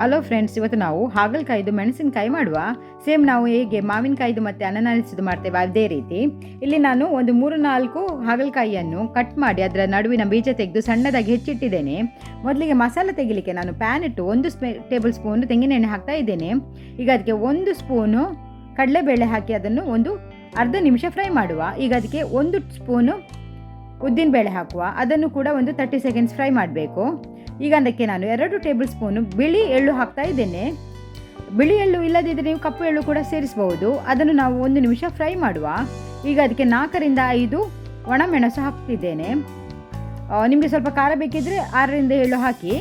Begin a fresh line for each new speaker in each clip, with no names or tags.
Hello friends ಇವತ್ತು ನಾವು ಹಾಗಲಕಾಯಿದು ಮೆಣಸಿನಕಾಯಿ ಮಾಡುವ. ಸೇಮ್ ನಾವು ಹೇಗೆ ಮಾವಿನಕಾಯಿದು ಮತ್ತು ಅನನಾಸಿದು ಮಾಡ್ತೇವೆ ಅದೇ ರೀತಿ. ಇಲ್ಲಿ ನಾನು ಒಂದು ಮೂರು ನಾಲ್ಕು ಹಾಗಲಕಾಯಿಯನ್ನು ಕಟ್ ಮಾಡಿ ಅದರ ನಡುವಿನ ಬೀಜ ತೆಗೆದು ಸಣ್ಣದಾಗಿ ಹೆಚ್ಚಿಟ್ಟಿದ್ದೇನೆ. ಮೊದಲಿಗೆ ಮಸಾಲೆ ತೆಗಿಲಿಕ್ಕೆ ನಾನು ಪ್ಯಾನ್ ಇಟ್ಟು ಒಂದು ಸ್ಪೇ ಟೇಬಲ್ ಸ್ಪೂನು ತೆಂಗಿನೆಣ್ಣೆ ಹಾಕ್ತಾ ಇದ್ದೇನೆ. ಈಗ ಅದಕ್ಕೆ ಒಂದು ಸ್ಪೂನು ಕಡಲೆಬೇಳೆ ಹಾಕಿ ಅದನ್ನು ಒಂದು ಅರ್ಧ ನಿಮಿಷ ಫ್ರೈ ಮಾಡುವ. ಈಗ ಅದಕ್ಕೆ ಒಂದು ಸ್ಪೂನು ಉದ್ದಿನಬೇಳೆ ಹಾಕುವ. ಅದನ್ನು ಕೂಡ ಒಂದು ತರ್ಟಿ ಸೆಕೆಂಡ್ಸ್ ಫ್ರೈ ಮಾಡಬೇಕು. ಈಗ ಅದಕ್ಕೆ ನಾನು ಎರಡು ಟೇಬಲ್ ಸ್ಪೂನು ಬಿಳಿ ಎಳ್ಳು ಹಾಕ್ತಾ ಇದ್ದೇನೆ. ಬಿಳಿ ಎಳ್ಳು ಇಲ್ಲದಿದ್ದರೆ ನೀವು ಕಪ್ಪು ಎಳ್ಳು ಕೂಡ ಸೇರಿಸಬಹುದು. ಅದನ್ನು ನಾವು ಒಂದು ನಿಮಿಷ ಫ್ರೈ ಮಾಡುವ. ಈಗ ಅದಕ್ಕೆ ನಾಲ್ಕರಿಂದ ಐದು ಒಣಮೆಣಸು ಹಾಕ್ತಿದ್ದೇನೆ. ನಿಮಗೆ ಸ್ವಲ್ಪ ಖಾರ ಬೇಕಿದ್ದರೆ ಆರರಿಂದ ಏಳು ಹಾಕಿ.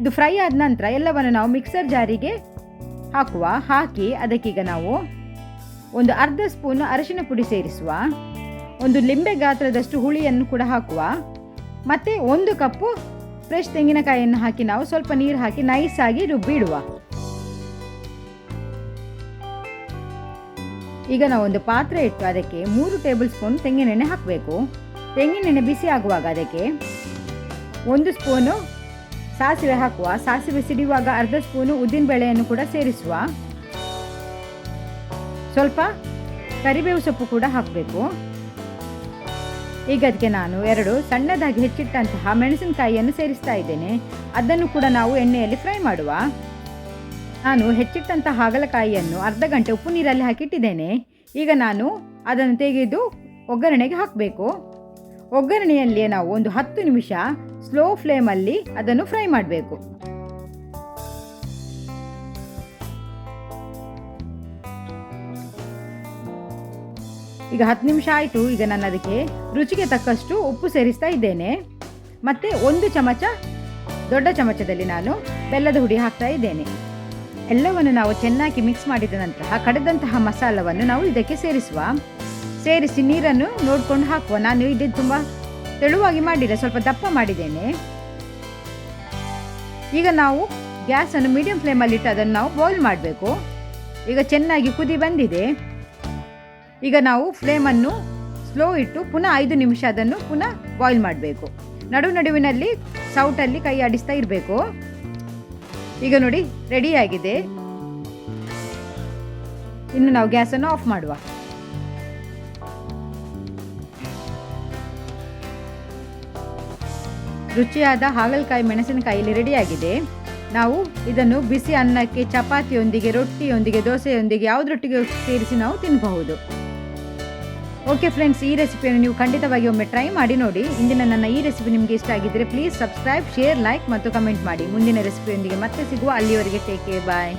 ಇದು ಫ್ರೈ ಆದ ನಂತರ ಎಲ್ಲವನ್ನು ನಾವು ಮಿಕ್ಸರ್ ಜಾರಿಗೆ ಹಾಕುವ. ಹಾಕಿ ಅದಕ್ಕೀಗ ನಾವು ಒಂದು ಅರ್ಧ ಸ್ಪೂನ್ ಅರಿಶಿನ ಪುಡಿ ಸೇರಿಸುವ. ಒಂದು ಲಿಂಬೆ ಗಾತ್ರದಷ್ಟು ಹುಳಿಯನ್ನು ಕೂಡ ಹಾಕುವ. ಮತ್ತು ಒಂದು ಕಪ್ಪು ಫ್ರೆಶ್ ತೆಂಗಿನಕಾಯಿಯನ್ನು ಹಾಕಿ ನಾವು ಸ್ವಲ್ಪ ನೀರು ಹಾಕಿ ನೈಸ್ ಆಗಿ ರುಬ್ಬಿಡುವ. ಈಗ ನಾವು ಒಂದು ಪಾತ್ರೆ ಇಟ್ಟು ಅದಕ್ಕೆ ಮೂರು ಟೇಬಲ್ ಸ್ಪೂನ್ ತೆಂಗಿನೆಣ್ಣೆ ಹಾಕಬೇಕು. ತೆಂಗಿನೆಣ್ಣೆ ಬಿಸಿ ಆಗುವಾಗ ಅದಕ್ಕೆ ಒಂದು ಸ್ಪೂನು ಸಾಸಿವೆ ಹಾಕುವ. ಸಾಸಿವೆ ಸಿಡಿಯುವಾಗ ಅರ್ಧ ಸ್ಪೂನು ಉದ್ದಿನಬೇಳೆಯನ್ನು ಕೂಡ ಸೇರಿಸುವ. ಸ್ವಲ್ಪ ಕರಿಬೇವು ಸೊಪ್ಪು ಕೂಡ ಹಾಕಬೇಕು. ಈಗ ಅದಕ್ಕೆ ನಾನು ಎರಡು ಸಣ್ಣದಾಗಿ ಹೆಚ್ಚಿಟ್ಟಂತಹ ಮೆಣಸಿನಕಾಯಿಯನ್ನು ಸೇರಿಸ್ತಾ ಇದ್ದೇನೆ. ಅದನ್ನು ಕೂಡ ನಾವು ಎಣ್ಣೆಯಲ್ಲಿ ಫ್ರೈ ಮಾಡುವ. ನಾನು ಹೆಚ್ಚಿಟ್ಟಂತಹ ಹಾಗಲಕಾಯಿಯನ್ನು ಅರ್ಧ ಗಂಟೆ ಉಪ್ಪು ನೀರಲ್ಲಿ ಹಾಕಿಟ್ಟಿದ್ದೇನೆ. ಈಗ ನಾನು ಅದನ್ನು ತೆಗೆದು ಒಗ್ಗರಣೆಗೆ ಹಾಕಬೇಕು. ಒಗ್ಗರಣೆಯಲ್ಲಿ ನಾವು ಒಂದು ಹತ್ತು ನಿಮಿಷ ಸ್ಲೋ ಫ್ಲೇಮಲ್ಲಿ ಅದನ್ನು ಫ್ರೈ ಮಾಡಬೇಕು. ಈಗ ಹತ್ತು ನಿಮಿಷ ಆಯಿತು, ಈಗ ನಾನು ಅದಕ್ಕೆ ರುಚಿಗೆ ತಕ್ಕಷ್ಟು ಉಪ್ಪು ಸೇರಿಸ್ತಾ ಇದ್ದೇನೆ. ಮತ್ತು ಒಂದು ಚಮಚ, ದೊಡ್ಡ ಚಮಚದಲ್ಲಿ ನಾನು ಬೆಲ್ಲದ ಹುಡಿ ಹಾಕ್ತಾ ಇದ್ದೇನೆ. ಎಲ್ಲವನ್ನು ನಾವು ಚೆನ್ನಾಗಿ ಮಿಕ್ಸ್ ಮಾಡಿದ ನಂತರ ಕಡೆದಂತಹ ಮಸಾಲವನ್ನು ನಾವು ಇದಕ್ಕೆ ಸೇರಿಸುವ. ಸೇರಿಸಿ ನೀರನ್ನು ನೋಡಿಕೊಂಡು ಹಾಕುವ. ನಾನು ಇದು ತುಂಬ ತೆಳುವಾಗಿ ಮಾಡಿಲ್ಲ, ಸ್ವಲ್ಪ ದಪ್ಪ ಮಾಡಿದ್ದೇನೆ. ಈಗ ನಾವು ಗ್ಯಾಸನ್ನು ಮೀಡಿಯಂ ಫ್ಲೇಮಲ್ಲಿ ಇಟ್ಟು ಅದನ್ನು ನಾವು ಬಾಯ್ಲ್ ಮಾಡಬೇಕು. ಈಗ ಚೆನ್ನಾಗಿ ಕುದಿ ಬಂದಿದೆ. ಈಗ ನಾವು ಫ್ಲೇಮನ್ನು ಸ್ಲೋ ಇಟ್ಟು ಪುನಃ ಐದು ನಿಮಿಷ ಅದನ್ನು ಪುನಃ ಬಾಯ್ಲ್ ಮಾಡಬೇಕು. ನಡು ನಡುವಿನಲ್ಲಿ ಸೌಟಲ್ಲಿ ಕೈ ಆಡಿಸ್ತಾ ಇರಬೇಕು. ಈಗ ನೋಡಿ ರೆಡಿಯಾಗಿದೆ ಇನ್ನು ನಾವು ಗ್ಯಾಸನ್ನು ಆಫ್ ಮಾಡುವ. ರುಚಿಯಾದ ಹಾಗಲಕಾಯಿ ಮೆಣಸಿನಕಾಯಿ ರೆಡಿಯಾಗಿದೆ ನಾವು ಇದನ್ನು ಬಿಸಿ ಅನ್ನಕ್ಕೆ, ಚಪಾತಿಯೊಂದಿಗೆ, ರೊಟ್ಟಿಯೊಂದಿಗೆ, ದೋಸೆಯೊಂದಿಗೆ ಯಾವುದರೊಟ್ಟಿಗೆ ಸೇರಿಸಿ ನಾವು ತಿನ್ನಬಹುದು ಓಕೆ ಫ್ರೆಂಡ್ಸ್ ಈ ರೆಸಿಪಿಯನ್ನು ನೀವು ಖಂಡಿತವಾಗಿ ಒಮ್ಮೆ ಟ್ರೈ ಮಾಡಿ ನೋಡಿ. ಇಂದಿನ ನನ್ನ ಈ ರೆಸಿಪಿ ನಿಮಗೆ ಇಷ್ಟ ಆಗಿದ್ದರೆ ಪ್ಲೀಸ್ ಸಬ್ಸ್ಕ್ರೈಬ್ ಶೇರ್ ಲೈಕ್ ಮತ್ತು ಕಮೆಂಟ್ ಮಾಡಿ. ಮುಂದಿನ ರೆಸಿಪಿಯೊಂದಿಗೆ ಮತ್ತೆ ಸಿಗುವ ಅಲ್ಲಿಯವರೆಗೆ ಟೇಕ್ ಕೇರ್ ಬಾಯ್